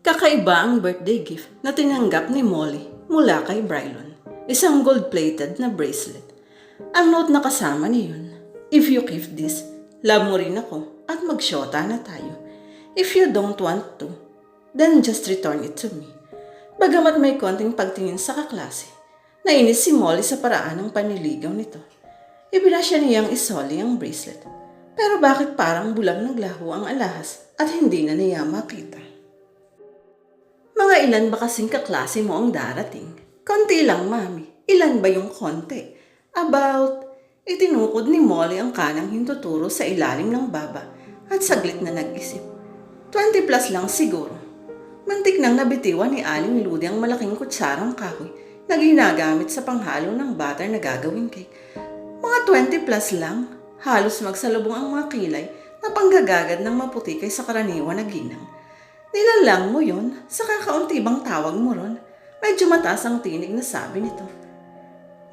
Kakaiba ang birthday gift na tinanggap ni Molly mula kay Brylon. Isang gold-plated na bracelet. Ang note na kasama niyon, If you give this, love mo rin ako at magsyota na tayo. If you don't want to, then just return it to me. Bagamat may konting pagtingin sa kaklase, nainis si Molly sa paraan ng paniligaw nito. Ibinasya niyang isoli ang bracelet. Pero bakit parang bulang naglaho ang alahas at hindi na niya makita? Mga ilan ba kasing kaklase mo ang darating? Konti lang, mami. Ilan ba yung konti? About, itinukod ni Molly ang kanang hintuturo sa ilalim ng baba at saglit na nag-isip. 20 plus lang siguro. Mantik nang nabitiwan ni Aling Ludi ang malaking kutsarang kahoy na ginagamit sa panghalo ng butter na gagawing cake. Mga 20 plus lang, halos magsalubong ang mga kilay na panggagagad ng maputi kaysa karaniwan na ginang. Nilalang mo yun sa kakaunti bang tawag mo ron. Medyo mataas ang tinig na sabi nito.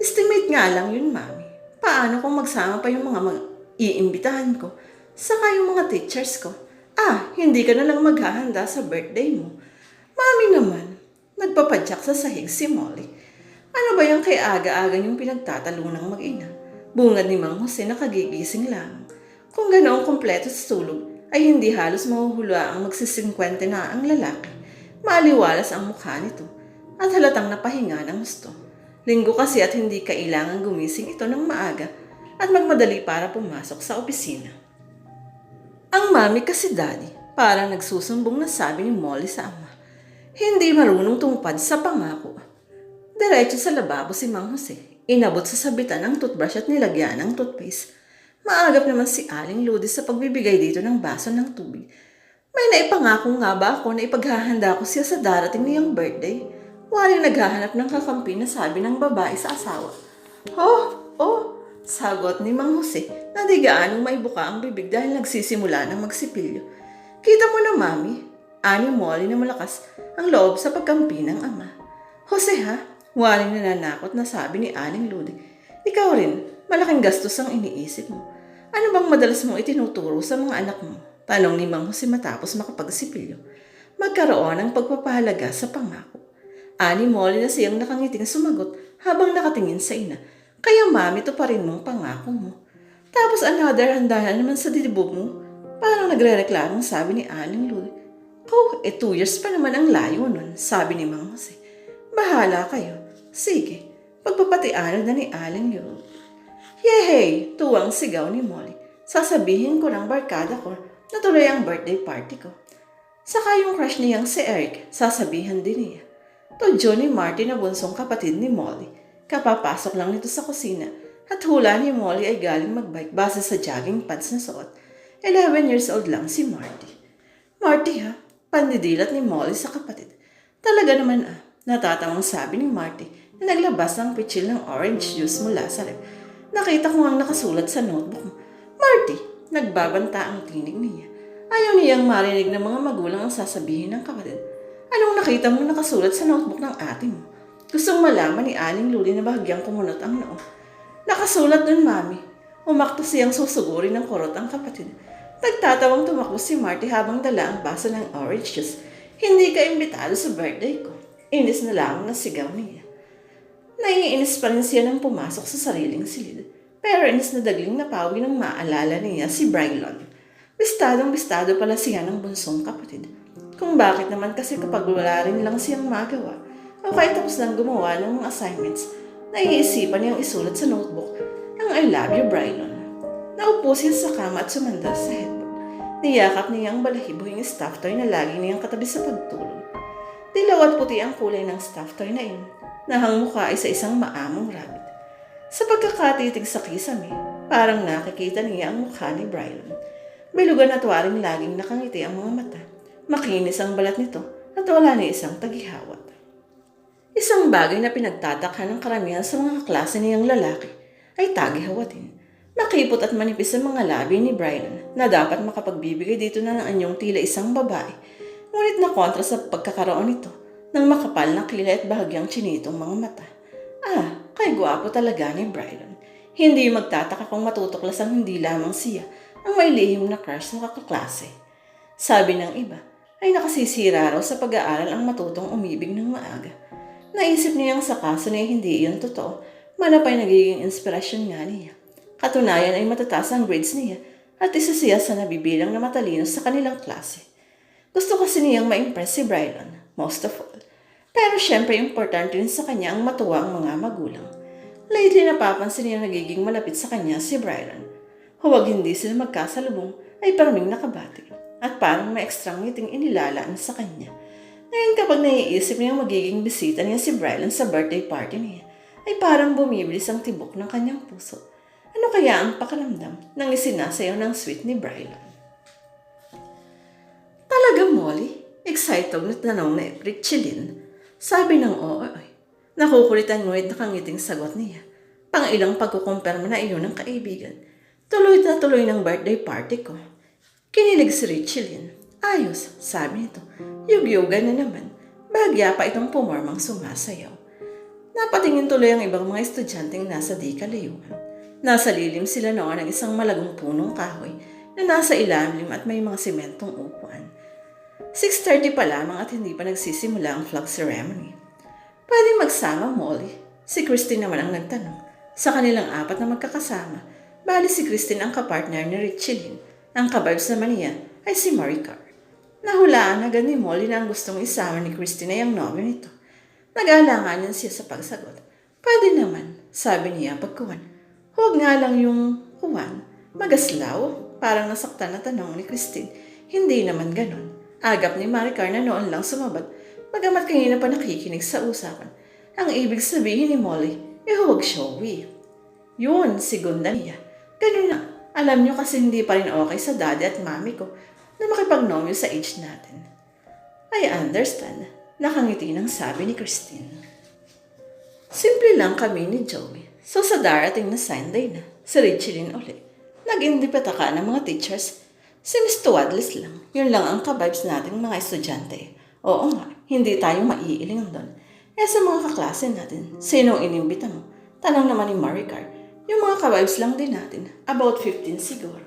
Estimate nga lang yun, mami. Paano kung magsama pa yung mga mag iimbitahan ko? Saka yung mga teachers ko. Ah, hindi ka na lang maghahanda sa birthday mo. Mami naman, nagpapadyak sa sahig si Molly. Ano ba yung kay aga-aga yung pinagtatalunang mag-ina? Bungad ni Mang Jose na kagigising lang. Kung ganoong kompleto sa tulog, ay hindi halos mahuhula ang magsisingkwente na ang lalaki. Maaliwalas ang mukha nito at halatang napahinga ng gusto. Linggo kasi at hindi kailangan gumising ito ng maaga at magmadali para pumasok sa opisina. Ang mami kasi daddy, parang nagsusumbong na sabi ni Molly sa ama. Hindi marunong tungpad sa pangako. Diretso sa lababo si Mang Jose. Inabot sa sabitan ng toothbrush at nilagyan ng toothpaste. Maagap naman si Aling Ludi sa pagbibigay dito ng baso ng tubig. May naipangako nga ba ako na ipaghahanda ko siya sa darating niyang birthday? Waring naghahanap ng kakampi na sabi ng babae sa asawa. Oh, oh, sagot ni Mang Jose na di gaanong may buka ang bibig dahil nagsisimula ng magsipilyo. Kita mo na, Mami, ani Molly na malakas ang loob sa pagkampi ng ama. Jose ha, waring nananakot na sabi ni Aling Ludi. Ikaw rin, malaking gastos ang iniisip mo. Ano bang madalas mong itinuturo sa mga anak mo? Tanong ni Mang Jose matapos makapagsipilyo. Magkaroon ng pagpapahalaga sa pangako. Ani Molly na siyang nakangiting sumagot habang nakatingin sa ina. Kaya mami, to pa rin mong pangako mo. Tapos another handa na naman sa didibog mo. Parang nagre-reklamong sabi ni Aling Luli. Oh, eh two years pa naman ang layo nun, sabi ni Mang Jose. Bahala kayo. Sige, pagpapatiano na ni Aling Luli. Yehey! Tuwang sigaw ni Molly. Sasabihin ko ng barkada ko na tuloy ang birthday party ko. Saka yung crush niyang si Eric, sasabihan din niya. To Johnny Martin na bunsong kapatid ni Molly. Kapapasok lang nito sa kusina at hula ni Molly ay galing magbike base sa jogging pants na suot. 11 years old lang si Marty. Marty ha, pandidilat ni Molly sa kapatid. Talaga naman ah, natatawang sabi ni Marty na naglabas ng pitchil ng orange juice mula sa rep. Nakita ko ang nakasulat sa notebook mo. Marty, nagbabanta ang tinig niya. Ayaw niyang marinig ng mga magulang ang sasabihin ng kapatid. Anong nakita mo nakasulat sa notebook ng ate mo? Gustong malaman ni Aling Luli na bahagyang kumunot ang noo. Nakasulat dun, Mami. Umakto siyang susugurin ng kurot ang kapatid. Nagtatawang tumakbo si Marty habang dala ang baso ng orange juice. Hindi ka imbitado sa birthday ko. Inis na lang na sigaw niya. Naiinis pa rin siya nang pumasok sa sariling silid. Pero inis na dagling napawi nang maalala niya si Brylon. Bistadong bistado pala siya ng bunsong kapatid. Kung bakit naman kasi kapag wala rin lang siyang magawa, o kahit tapos lang gumawa ng mga assignments, naiisipan niyang isulat sa notebook ang I love you, Brylon. Naupo siya sa kama at sumandal sa headboard. Niyakap niyang balahibo yung stuffed toy na lagi niyang katabi sa pagtulog. Dilaw at puti ang kulay ng stuffed toy na iyon, na ang mukha ay sa isang maamong rabbit. Sa pagkakatitig sa kisame, parang nakikita niya ang mukha ni Brylon. Bilugan at waring laging nakangiti ang mga mata. Makinis ang balat nito at wala ni isang tagihawat. Isang bagay na pinagtatakha ng karamihan sa mga klase niyang lalaki ay tagihawatin. Makipot at manipis ang mga labi ni Brian na dapat makapagbibigay dito na ng anyong tila isang babae. Ngunit na kontra sa pagkakaroon nito ng makapal na kilay at bahagyang chinitong mga mata. Ah, kay gwapo talaga ni Brian. Hindi magtataka kung matutuklas ang hindi lamang siya ang may lihim na crush sa kaklase. Sabi ng iba, ay nakasisira raw sa pag-aaral ang matutong umibig ng maaga. Naisip niyang sa kaso niya hindi iyon totoo, manapay nagiging inspirasyon nga niya. Katunayan ay matataas ang grades niya at isa siya sa nabibilang na matalino sa kanilang klase. Gusto kasi niyang ma-impress si Brylon, most of all. Pero syempre importante rin sa kanya ang matuwa ang mga magulang. Lately napapansin niya nagiging malapit sa kanya si Brylon. Huwag hindi sila magkasalubong ay paraming nakabati at parang may ekstrang ngiting inilalaan sa kanya. Ngayon kapag naiisip niya magiging bisita niya si Brylon sa birthday party niya, ay parang bumibilis ang tibok ng kanyang puso. Ano kaya ang pakalamdam nang isinasayaw ng sweet ni Brylon? Talaga, Molly? Excited na tanong ni Richelin. Sabi ng oo ay. Nakukulitan ngunit nakangiting sagot niya. Pang ilang pagkukumpirma na iyon ng kaibigan. Tuloy na tuloy ng birthday party ko. Kinilig si Richelin. Ayos, sabi nito. Yug-yoga na naman. Bagya pa itong pumormang sumasayaw. Napatingin tuloy ang ibang mga estudyanteng nasa di kalayuan. Nasa lilim sila noon ng isang malagong punong kahoy na nasa ilalim at may mga simentong upuan. 6.30 pa lamang at hindi pa nagsisimula ang flag ceremony. Pwede magsama, Molly. Si Christine naman ang nagtanong. Sa kanilang apat na magkakasama, bali si Christine ang kapartner ni Richelin. Ang kabarbs naman niya ay si Maricar. Nahulaan agad ni Molly na ang gustong isama ni Christine ay ang nobyo nito. Nag-aalangan siya sa pagsagot. Pwede naman, sabi niya pagkuhan. Huwag nga lang yung Juan, magaslaw, parang nasaktan na tanong ni Christine. Hindi naman ganon. Agap ni Maricar na noon lang sumabad, magamat kanina pa nakikinig sa usapan. Ang ibig sabihin ni Molly, eh huwag showy. Yun, segunda niya. Ganun na. Alam niyo kasi hindi pa rin okay sa daddy at mami ko na makipagnomyo sa age natin. I understand. Nakangiti ng sabi ni Christine. Simple lang kami ni Joey. So sa darating na Sunday na, si Richelin ulit. Nag-indipata ng mga teachers. Si Miss Tuwadlis lang. Yun lang ang kabibes nating mga estudyante. Oo nga, hindi tayo maiiling doon. Eh sa mga kaklase natin, sino ang inimbita mo? Tanong naman ni Maricar. Yung mga kabibes lang din natin. About 15 siguro.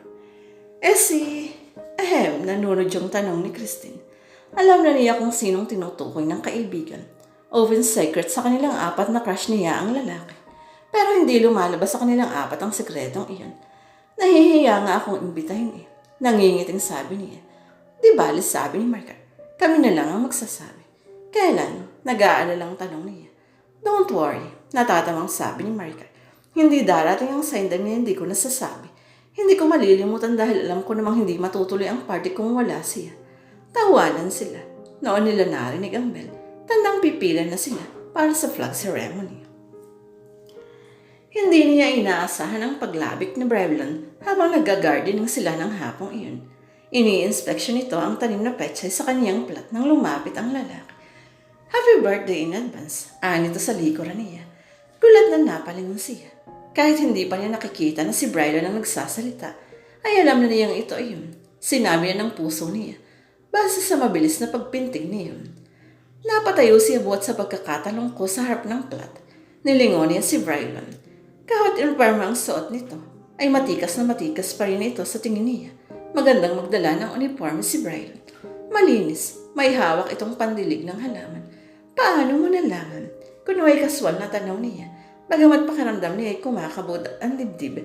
Eh si... Ahem, nanunod yung tanong ni Christine. Alam na niya kung sinong tinutukoy ng kaibigan. Open secret sa kanilang apat na crush niya ang lalaki. Pero hindi lumalabas sa kanilang apat ang sekretong iyon. Nahihiya nga akong imbitahin eh. Nangingiting sabi niya. Di bali sabi ni Marka. Kami na lang ang magsasabi. Kailan? Nag-aalalang tanong niya. Don't worry, natatamang sabi ni Marika. Hindi darating ang sign na hindi ko nasasabi. Hindi ko malilimutan dahil alam ko namang hindi matutuloy ang party kung wala siya. Tawanan sila. Noon nila narinig ang bell. Tandang pipila na sila para sa flag ceremony. Hindi niya inaasahan ang paglabik ni Brevlon habang nag-gardening sila ng hapong iyon. Ini-inspection nito ang tanim na pechay sa kanyang plat nang lumapit ang lalaki. Happy birthday in advance, anito sa likuran niya. Gulat na napalingon siya. Kahit hindi pa niya nakikita na si Brylon ang nagsasalita, ay alam na niyang ito ayun. Sinabi niya ng puso niya, base sa mabilis na pagpintig niyon. Napatayo siya buhat sa pagkakatalong ko sa harap ng plat. Nilingon niya si Brylon. Kahit informa ang suot nito, ay matikas na matikas pa rin ito sa tingin niya. Magandang magdala ng uniforme si Brylon. Malinis, may hawak itong pandilig ng halaman. Paano mo nalaman? Kung may kaswal na tanong niya, bagamat pakaramdam niya ay kumakabod ang dibdib.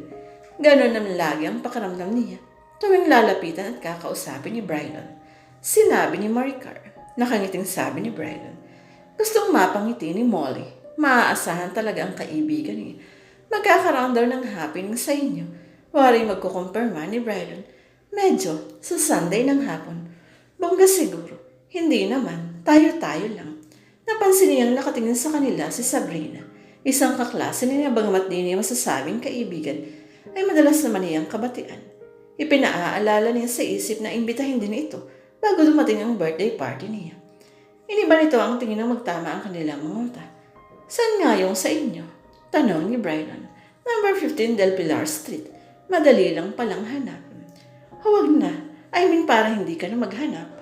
Ganon naman lagi ang pakaramdam niya tuwing lalapitan at kakausapin ni Brylon. Sinabi ni Maricar, nakangiting sabi ni Brylon. Gustong mapangiti ni Molly. Maaasahan talaga ang kaibigan niya. Magkakaroon daw ng happening sa inyo. Wari magkukumpirma ni Brylon. Medyo, sa Sunday ng hapon. Bongga siguro. Hindi naman. Tayo-tayo lang. Napansin niyang nakatingin sa kanila si Sabrina. Isang kaklase niya bagamat di niya masasabing kaibigan, ay madalas naman niyang kabatian. Ipinaaalala niya sa isip na imbitahin din ito bago dumating ang birthday party niya. Iniba nito ang tingin ng magtama ang kanilang mga mata. Saan nga yung sa inyo? Tanong ni Brylon. Number 15 Del Pilar Street. Madali lang palang hanapin. Huwag na. I mean para hindi ka na maghanap.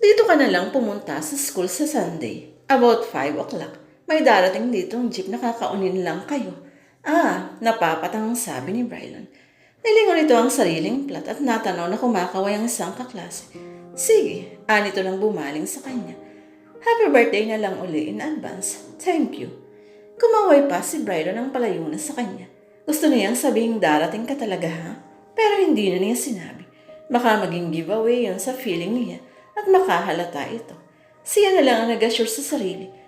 Dito ka na lang pumunta sa school sa Sunday. About 5 o'clock. May darating dito ang jeep na kakaunin lang kayo. Ah, napapatang sabi ni Brylon. Nilingon ito ang sariling plat at natanaw na kumakaway ang isang kaklase. Sige, anito lang bumaling sa kanya. Happy birthday na lang uli in advance. Thank you. Kumaway pa si Bryron ang palayo na sa kanya. Gusto niyang sabihing darating ka talaga ha? Pero hindi na niya sinabi. Baka maging giveaway yun sa feeling niya at makahalata ito. Siya na lang ang nag-assure sa sarili